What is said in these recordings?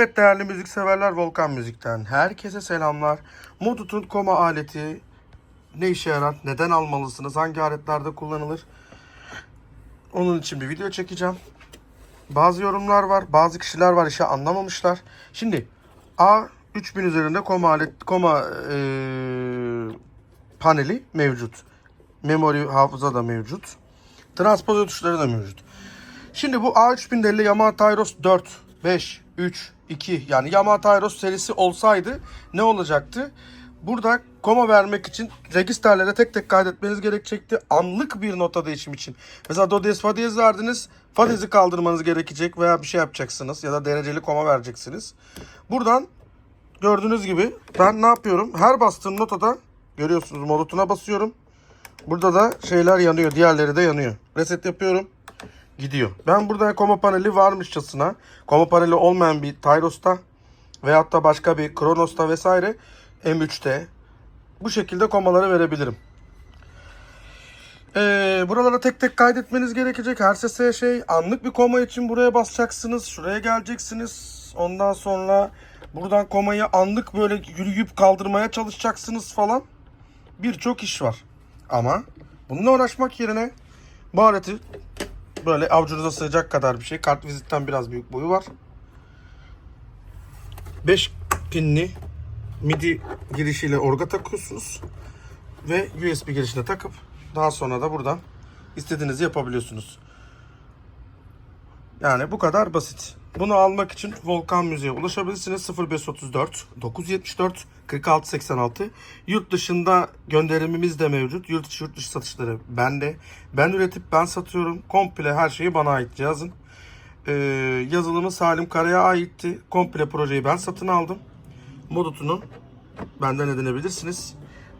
Evet değerli müzikseverler Volkan Müzik'ten herkese selamlar. Modut'un koma aleti ne işe yarar, neden almalısınız, hangi aletlerde kullanılır? Onun için bir video çekeceğim. Bazı yorumlar var, bazı kişiler var işe anlamamışlar. Şimdi A 3000 üzerinde koma alet koma eee, paneli mevcut. Memory hafıza da mevcut. Transpozitör tuşları da mevcut. Şimdi bu A3050 Yamaha Tyros 4, 5, 3, 2 yani Yamaha Tyros serisi olsaydı ne olacaktı? Burada koma vermek için registerlere tek tek kaydetmeniz gerekecekti. Anlık bir nota değişim için. Mesela do diyez fa diyez verdiniz. Fa diyezi kaldırmanız gerekecek veya bir şey yapacaksınız ya da dereceli koma vereceksiniz. Buradan gördüğünüz gibi ben ne yapıyorum? Her bastığım notada görüyorsunuz modutuna basıyorum. Burada da şeyler yanıyor. Diğerleri de yanıyor. Reset yapıyorum gidiyor. Ben burada koma paneli varmışçasına koma paneli olmayan bir Tyros'ta veyahut da başka bir Kronos'ta vesaire M3'te bu şekilde komaları verebilirim. Ee, buralara tek tek kaydetmeniz gerekecek. Her sese şey anlık bir koma için buraya basacaksınız. Şuraya geleceksiniz. Ondan sonra buradan komayı anlık böyle yürüyüp kaldırmaya çalışacaksınız falan. Birçok iş var. Ama bununla uğraşmak yerine bu aleti Böyle avucunuza sığacak kadar bir şey. Kart vizitten biraz büyük boyu var. 5 pinli MIDI girişiyle orga takıyorsunuz. Ve USB girişine takıp daha sonra da buradan istediğinizi yapabiliyorsunuz. Yani bu kadar basit. Bunu almak için Volkan Müziğe ulaşabilirsiniz. 0534 974 4686. Yurt dışında gönderimimiz de mevcut. Yurt içi yurt dışı satışları bende. Ben üretip ben satıyorum. Komple her şeyi bana ait cihazın. Ee, yazılımı Salim Kara'ya aitti. Komple projeyi ben satın aldım. Modutunu benden edinebilirsiniz.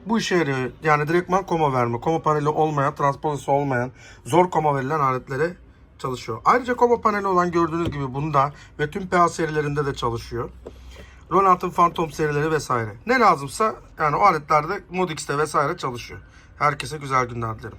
Bu işe yarıyor. Yani direktman koma verme, koma paneli olmayan, transpozisi olmayan, zor koma verilen aletlere çalışıyor. Ayrıca koma paneli olan gördüğünüz gibi bunda ve tüm PA serilerinde de çalışıyor. Ronald'ın Phantom serileri vesaire. Ne lazımsa yani o aletlerde Modix'te vesaire çalışıyor. Herkese güzel günler dilerim.